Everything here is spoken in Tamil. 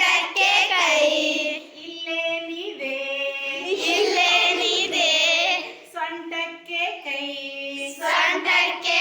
ಮುಂದಕ್ಕೆ ಕೈ ಇಲ್ಲೇ ನೀದೆ ಇಲ್ಲೇ ನೀದೆ ಸೊಂಟಕ್ಕೆ ಕೈ ಸೊಂಟಕ್ಕೆ